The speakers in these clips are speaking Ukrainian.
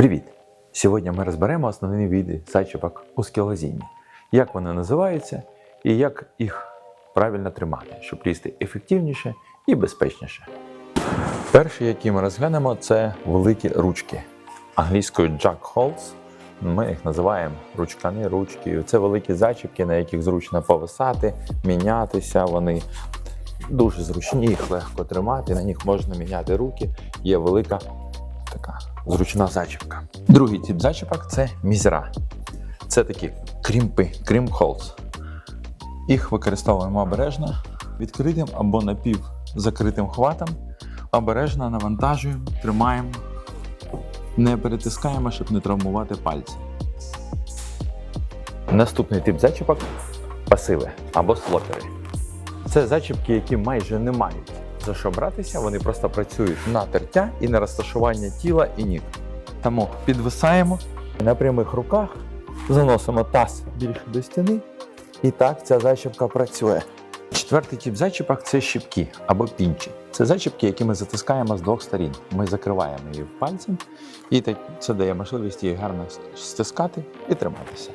Привіт! Сьогодні ми розберемо основні види зачіпок у скелезінні, як вони називаються і як їх правильно тримати, щоб лізти ефективніше і безпечніше. Перший, який ми розглянемо, це великі ручки. Англійською jack holes. Ми їх називаємо ручкани, ручки. Це великі зачіпки, на яких зручно повисати, мінятися. Вони дуже зручні, їх легко тримати, на них можна міняти руки. Є велика така зручна зачіпка. Другий тип зачіпок це мізера. Це такі крімпи, крім холз. Їх використовуємо обережно, відкритим або напівзакритим хватом. Обережно навантажуємо, тримаємо, не перетискаємо, щоб не травмувати пальці. Наступний тип зачіпок пасиви або слотери. Це зачіпки, які майже не мають за що братися, вони просто працюють на тертя і на розташування тіла і ніг. Тому підвисаємо на прямих руках, заносимо таз більше до стіни, і так ця зачіпка працює. Четвертий тип зачіпок це щіпки або пінчі. Це зачіпки, які ми затискаємо з двох сторін. Ми закриваємо її пальцем, і це дає можливість її гарно стискати і триматися.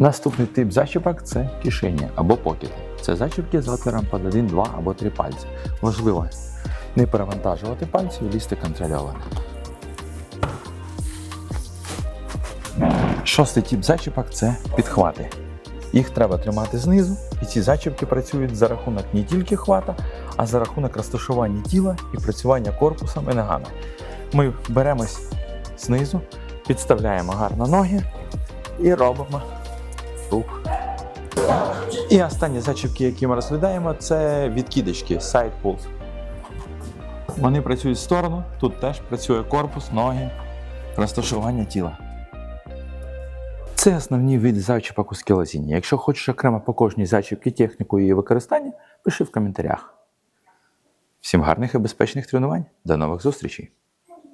Наступний тип зачіпок це кишені або покети. Це зачіпки з отвором під один, два або три пальці. Важливо не перевантажувати пальці і лізти контрольовано. Шостий тип зачіпок це підхвати. Їх треба тримати знизу, і ці зачіпки працюють за рахунок не тільки хвата, а за рахунок розташування тіла і працювання корпусом і ногами. Ми беремось знизу, підставляємо гарно ноги і робимо. І останні зачіпки, які ми розглядаємо, це відкидочки side pulls. Вони працюють в сторону, тут теж працює корпус, ноги, розташування тіла. Це основні види зачіпок у скелезінні. Якщо хочеш окремо по кожній зачіпці техніку її використання, пиши в коментарях. Всім гарних і безпечних тренувань. До нових зустрічей!